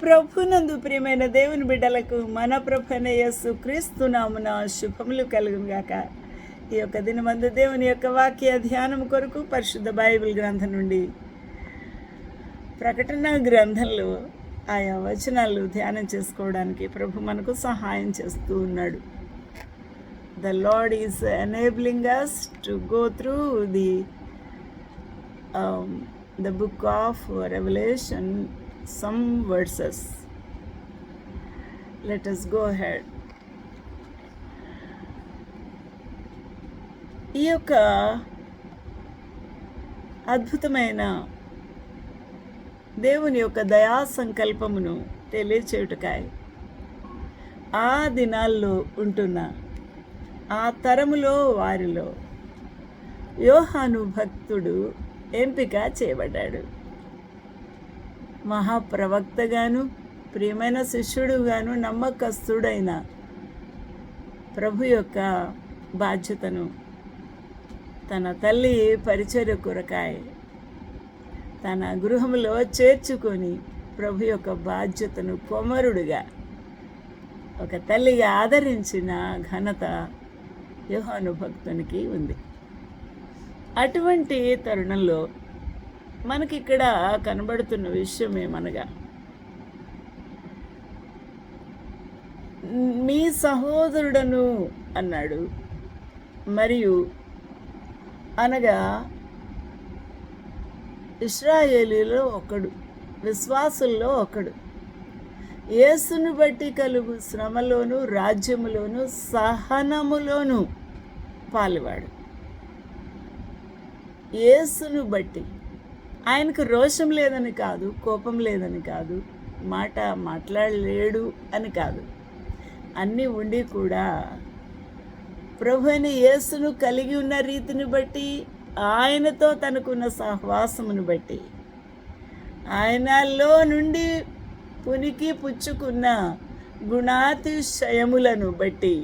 ప్రభునందు ప్రియమైన దేవుని బిడ్డలకు మన ప్రభున యేసు క్రీస్తు శుభములు కలుగునుగాక. ఈ యొక్క దినమందు దేవుని యొక్క వాక్య ధ్యానం కొరకు పరిశుద్ధ బైబిల్ గ్రంథం నుండి ప్రకటన గ్రంథంలో ఆయా వచనాలు ధ్యానం చేసుకోవడానికి ప్రభు మనకు సహాయం చేస్తూ ఉన్నాడు. The Lord is enabling us to go through the the book of Revelation some verses let us go ahead ఈ యొక్క అద్భుతమైన దేవుని యొక్క దయా సంకల్పమును తెలియచేయుటకాయ. ఆ దినాల్లో ఉంటున్న ఆ తరములో వారిలో యోహాను భక్తుడు ఎంపిక చేయబడ్డాడు. మహాప్రవక్తగాను ప్రియమైన శిష్యుడుగాను నమ్మకస్తుడైన ప్రభు యొక్క బాధ్యతను తన తల్లి పరిచర్య కొరకాయ తన గృహంలో చేర్చుకొని ప్రభు యొక్క బాధ్యతను కొమరుడుగా ఒక తల్లిగా ఆదరించిన ఘనత యోహాను భక్తునికి ఉంది. అటువంటి తరుణంలో మనకి ఇక్కడ కనబడుతున్న విషయం ఏమనగా మీ సహోదరుడను అన్నాడు. మరియు అనగా ఇస్రాయేలీలో ఒకడు విశ్వాసుల్లో ఒకడు. యేసును బట్టి కలుగు శ్రమలోను రాజ్యములోను సహనములోను పాలువాడు. యేసును బట్టి ఆయనకు రోషం లేదని కాదు కోపం లేదని కాదు మాట మాట్లాడలేడు అని కాదు. అన్నీ ఉండి కూడా ప్రభు అయిన యేసును కలిగి ఉన్న రీతిని బట్టి ఆయనతో తనకున్న సహవాసమును బట్టి ఆయనలో నుండి పునికి పుచ్చుకున్న గుణాతిశయములను బట్టి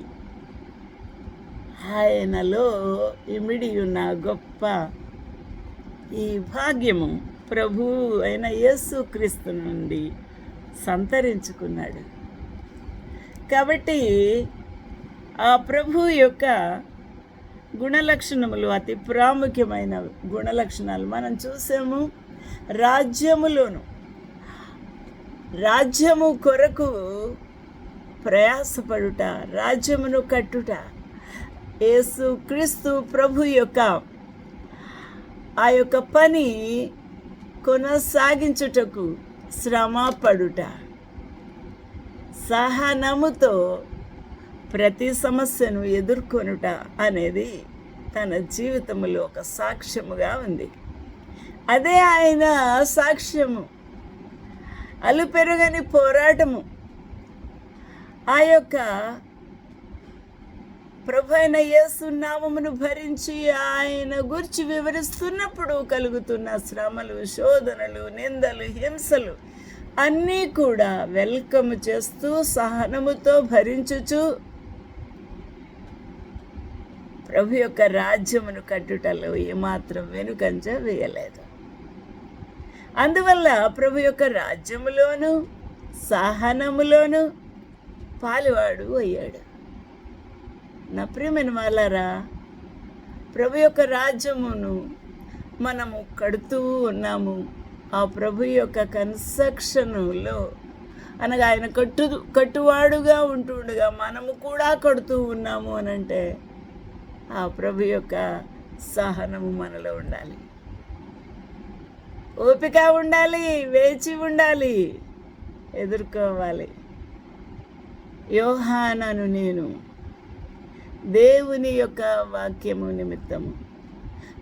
ఆయనలో ఇమిడి ఉన్న గొప్ప ఈ భాగ్యము ప్రభు అయిన యేసు క్రీస్తు నుండి సంతరించుకున్నాడు. కాబట్టి ఆ ప్రభు యొక్క గుణలక్షణములు అతి ప్రాముఖ్యమైన గుణలక్షణాలు మనం చూసాము. రాజ్యములోను రాజ్యము కొరకు ప్రయాసపడుట రాజ్యమును కట్టుట యేసు క్రీస్తు ప్రభు యొక్క ఆ యొక్క పని కొనసాగించుటకు శ్రమ పడుట సహనముతో ప్రతి సమస్యను ఎదుర్కొనుట అనేది తన జీవితంలో ఒక సాక్ష్యముగా ఉంది. అదే ఆయన సాక్ష్యము అలుపెరుగని పోరాటము. ఆ యొక్క ప్రభు అయిన యేసునామమును భరించి ఆయన గురించి వివరిస్తున్నప్పుడు కలుగుతున్న శ్రమలు శోధనలు నిందలు హింసలు అన్నీ కూడా వెల్కమ్ చేస్తూ సహనముతో భరించుచు ప్రభు యొక్క రాజ్యమును కట్టుటలో ఏమాత్రం వెనుకంజ వేయలేదు. అందువల్ల ప్రభు యొక్క రాజ్యములోను సహనములోను పాలువాడు అయ్యాడు. నా ప్రియమైన వాళ్ళారా ప్రభు యొక్క రాజ్యమును మనము కడుతూ ఉన్నాము. ఆ ప్రభు యొక్క కన్స్ట్రక్షన్లో అనగా ఆయన కట్టు కట్టువాడుగా ఉంటుండగా మనము కూడా కడుతూ ఉన్నాము అని అంటే ఆ ప్రభు యొక్క సహనము మనలో ఉండాలి. ఓపిక ఉండాలి వేచి ఉండాలి ఎదుర్కోవాలి. యోహానను నేను దేవుని యొక్క వాక్యము నిమిత్తము.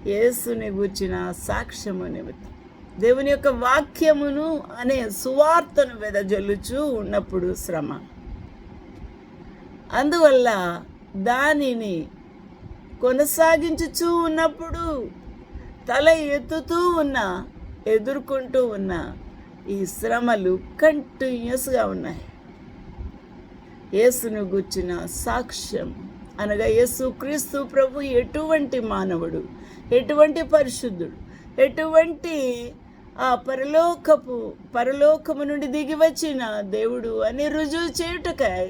యేసుని గూర్చిన సాక్ష్యము నిమిత్తం. దేవుని యొక్క వాక్యమును అనే సువార్తను వెదజల్లుచూ ఉన్నప్పుడు శ్రమ. అందువల్ల దానిని కొనసాగించుచూ ఉన్నప్పుడు తల ఎత్తుతూ ఉన్న ఎదుర్కొంటూ ఉన్న ఈ శ్రమలు కంటిన్యూస్గా ఉన్నాయి. యేసును గుర్చిన సాక్ష్యం అనగా యేసు క్రీస్తు ప్రభు ఎటువంటి మానవుడు ఎటువంటి పరిశుద్ధుడు ఎటువంటి ఆ పరలోకపు పరలోకము నుండి దిగి వచ్చిన దేవుడు అని రుజువు చేయుటకాయ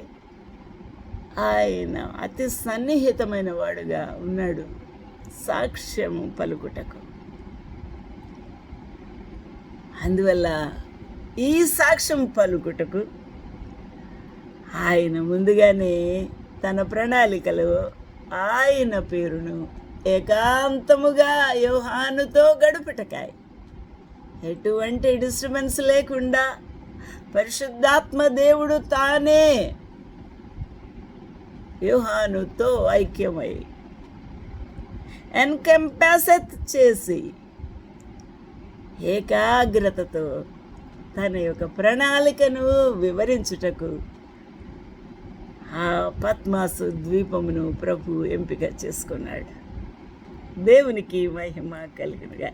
ఆయన అతి సన్నిహితమైన వాడుగా ఉన్నాడు. సాక్ష్యము పలుకుటకు. అందువల్ల ఈ సాక్ష్యం పలుకుటకు ఆయన ముందుగానే తన ప్రణాళికలో ఆయన పేరును ఏకాంతముగా యోహానుతో గడుపుటకాయ్. ఎటువంటి డిస్టర్బెన్స్ లేకుండా పరిశుద్ధాత్మ దేవుడు తానే యోహానుతో ఐక్యమై ఎన్కంపాసెత్ చేసి ఏకాగ్రతతో తన యొక్క ప్రణాళికను వివరించుటకు ఆ పద్మాసు ద్వీపమును ప్రభు ఎంపిక చేసుకున్నాడు. దేవునికి మహిమ కలిగినగా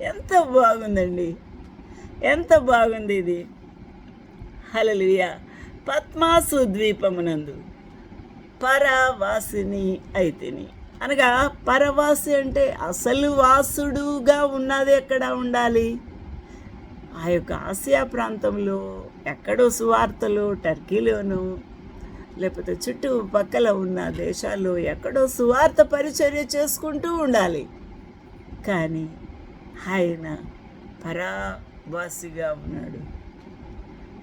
ఎంత బాగుందండి. ఎంత బాగుంది ఇది. హలలుయ పద్మాసు ద్వీపమునందు పరవాసిని అయితేని. అనగా పరవాసి అంటే అసలు వాసుడుగా ఉన్నది ఎక్కడ ఉండాలి? ఆ యొక్క ఆసియా ప్రాంతంలో ఎక్కడో సువార్తలు టర్కీలోనూ లేకపోతే చుట్టుపక్కల ఉన్న దేశాల్లో ఎక్కడో సువార్త పరిచర్య చేసుకుంటూ ఉండాలి. కానీ ఆయన పరావాసిగా ఉన్నాడు.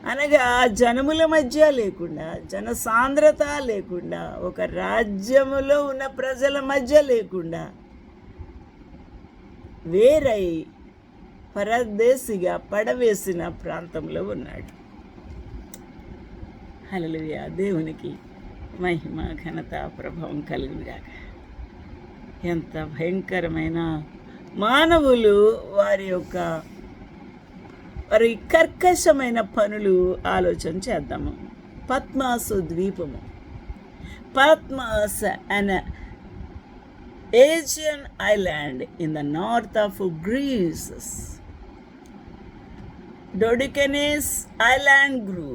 అనగా జనముల మధ్య లేకుండా జన సాంద్రత లేకుండా ఒక రాజ్యములో ఉన్న ప్రజల మధ్య లేకుండా వేరై పరదేశిగా పడవేసిన ప్రాంతంలో ఉన్నాడు. హలలుయ దేవునికి మహిమ ఘనత ప్రభావం కలుగుగాక ఎంత భయంకరమైన మానవులు వారి యొక్క వారి కర్కశమైన పనులు ఆలోచన చేద్దాము. పద్మాసు ద్వీపము. Patmos an Aegean island in the north of Greece Dodecanese island group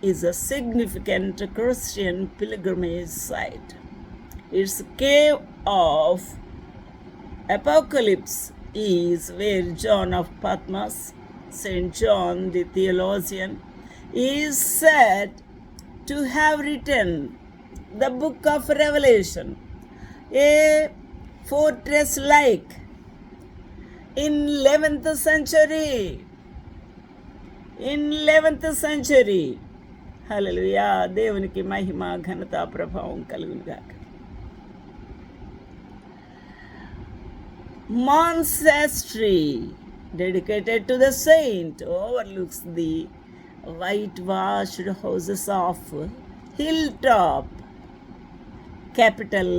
is a significant Christian pilgrimage site. Its cave of Apocalypse is where John of Patmos, St. John the theologian, is said to have written the book of Revelation, a fortress like in 11th century in 11th century హలలుయా దేవునికి మహిమ ఘనత ప్రభావం కలుగునుగాక monastery dedicated to the saint overlooks the white washed houses of hill top capital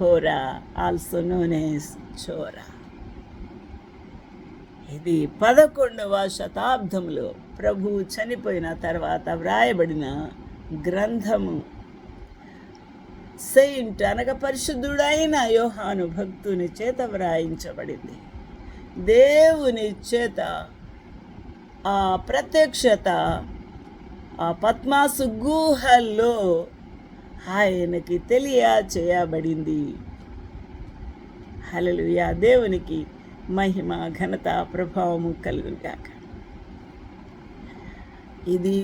Hora also known as Chora ఇది పదకొండవ శతాబ్దంలో ప్రభు చనిపోయిన తర్వాత వ్రాయబడిన గ్రంథము. సెయింట్ అనగా పరిశుద్ధుడైన యోహాను భక్తుని చేత వ్రాయించబడింది. దేవుని చేత ఆ ప్రత్యక్షత ఆ పద్మాసు గుహల్లో ఆయనకి తెలియ చేయబడింది. హలలుయా దేవునికి మహిమ ఘనత ప్రభావము కలుగుగాక ఇది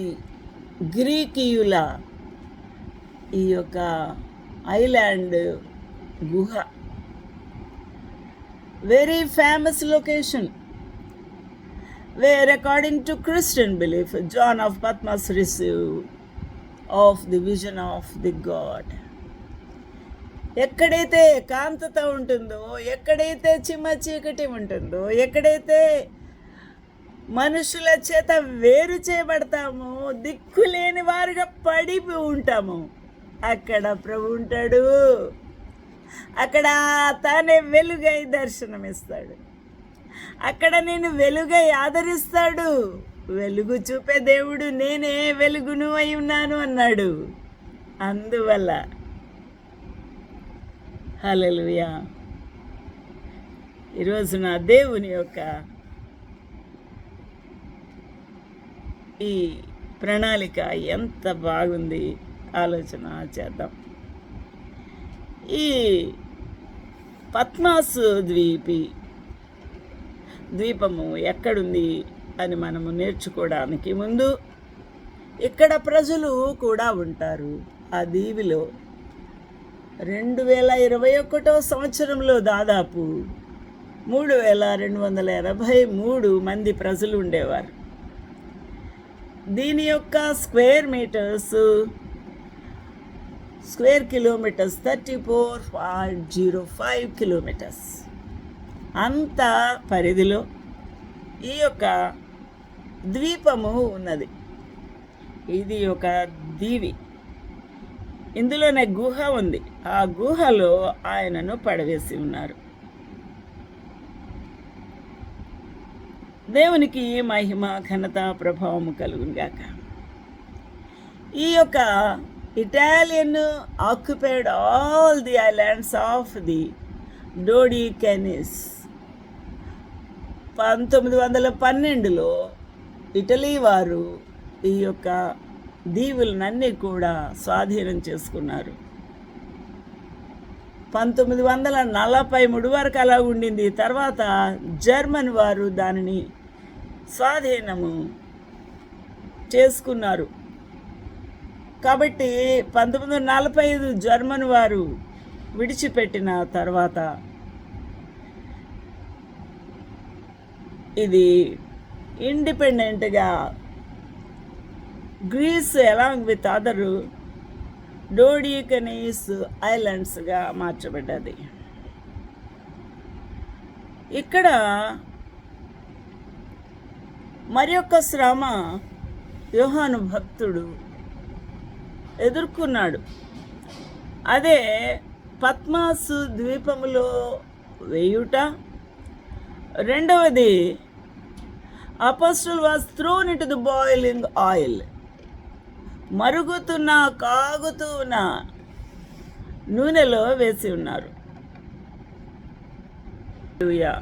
గ్రీకీయుల ఈ యొక్క ఐలాండ్ గుహ. Very famous location where according to Christian belief John of Patmos receive of the vision of the god ఎక్కడైతే కాంతత ఉంటుందో ఎక్కడైతే చిమ్మ చీకటి ఉంటుందో ఎక్కడైతే మనుషుల చేత వేరు చేయబడతాము దిక్కులేని వారుగా పడి ఉంటాము. అక్కడ ప్రభు ఉంటాడు. అక్కడ తానే వెలుగై దర్శనమిస్తాడు. అక్కడ నేను వెలుగై ఆదరిస్తాడు. వెలుగు చూపే దేవుడు నేనే వెలుగును అయి ఉన్నాను అన్నాడు. అందువల్ల హలలుయా ఈరోజు నా దేవుని యొక్క ఈ ప్రణాళిక ఎంత బాగుంది? ఆలోచన చేద్దాం. ఈ పద్మాసు ద్వీపి ద్వీపము ఎక్కడుంది అని మనము నేర్చుకోవడానికి ముందు ఇక్కడ ప్రజలు కూడా ఉంటారు. ఆ దీవిలో రెండు వేల ఇరవై ఒకటో సంవత్సరంలో దాదాపు మూడు వేల రెండు వందల ఎనభై మూడు మంది ప్రజలు ఉండేవారు. దీని యొక్క square metres square kilometres thirty four point zero five kilometres. అంత పరిధిలో ఈ యొక్క ద్వీపము ఉన్నది. ఇది ఒక దీవి. ఇందులోనే గుహ ఉంది. ఆ గుహలో ఆయనను పడవేసి ఉన్నారు. దేవునికి మహిమ ఘనత ప్రభావము కలుగుగాక ఈ యొక్క Italian occupied all the islands of the Dodecanese పంతొమ్మిది వందల పన్నెండులో ఇటలీ వారు ఈ యొక్క దీవులనన్నీ కూడా స్వాధీనం చేసుకున్నారు. పంతొమ్మిది వందల నలభై మూడు వరకు అలా ఉండింది. తర్వాత జర్మన్ వారు దానిని స్వాధీనము చేసుకున్నారు. కాబట్టి పంతొమ్మిది వందల నలభై ఐదు జర్మన్ వారు విడిచిపెట్టిన తర్వాత ఇది ఇండిపెండెంట్గా Greece along with other Dodecanese ఐలాండ్స్గా మార్చబడ్డది. ఇక్కడ మరి యొక్క శ్రమ యోహాను భక్తుడు ఎదుర్కొన్నాడు. అదే పద్మాసు ద్వీపములో వేయుట. రెండవది apostle was thrown it the boiling oil. మరుగుతున్న కాగుతూ ఉన్న నూనెలో వేసి ఉన్నారు. యా